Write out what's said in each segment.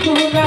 আমি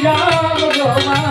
রমায়া